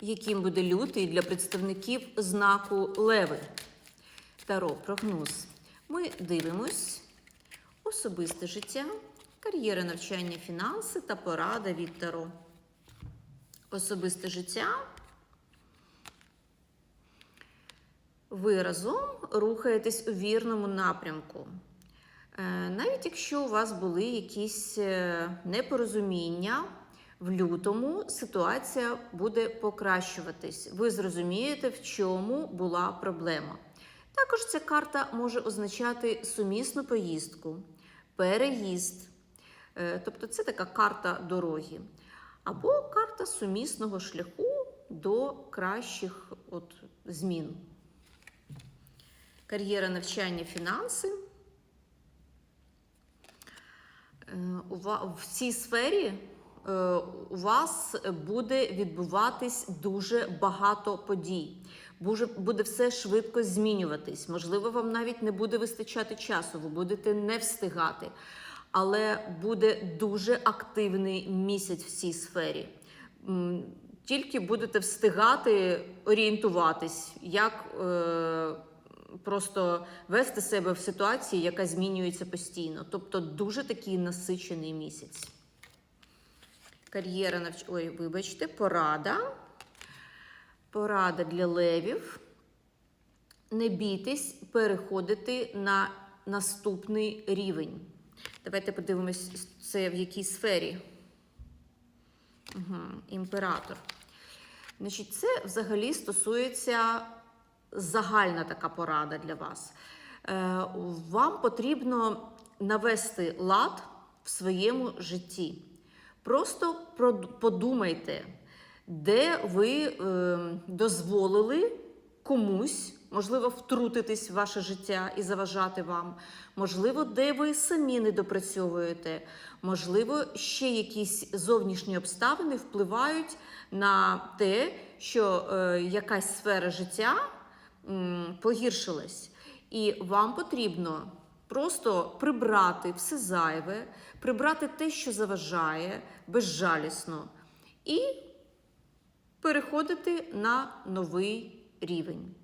яким буде лютий для представників знаку Леви. Таро прогноз. Ми дивимось особисте життя, кар'єра, навчання, фінанси та порада від Таро. Особисте життя. Ви разом рухаєтесь у вірному напрямку. Е, Навіть якщо у вас були якісь е, непорозуміння, в лютому ситуація буде покращуватись. Ви зрозумієте, в чому була проблема. Також ця карта може означати сумісну поїздку, переїзд. Е, Тобто це така карта дороги. Або карта сумісного шляху до кращих от, змін. Кар'єра навчання, фінанси. Е, В цій сфері у вас буде відбуватись дуже багато подій. Буде все швидко змінюватись. Можливо, вам навіть не буде вистачати часу, ви будете не встигати. Але буде дуже активний місяць в цій сфері. Тільки будете встигати орієнтуватись, як е, просто вести себе в ситуації, яка змінюється постійно. Тобто дуже такий насичений місяць. Кар'єра навч... Ой, вибачте, порада. Порада для левів. Не бійтесь переходити на наступний рівень. Давайте подивимось, це в якій сфері. Угу, імператор. Значить, це взагалі стосується загальна така порада для вас. Е, Вам потрібно навести лад в своєму житті. Просто подумайте, де ви е, дозволили комусь, можливо, втрутитись в ваше життя і заважати вам, можливо, де ви самі не допрацьовуєте, можливо, ще якісь зовнішні обставини впливають на те, що е, якась сфера життя м, погіршилась. І вам потрібно просто прибрати все зайве, прибрати те, що заважає, безжалісно, і переходити на новий рівень.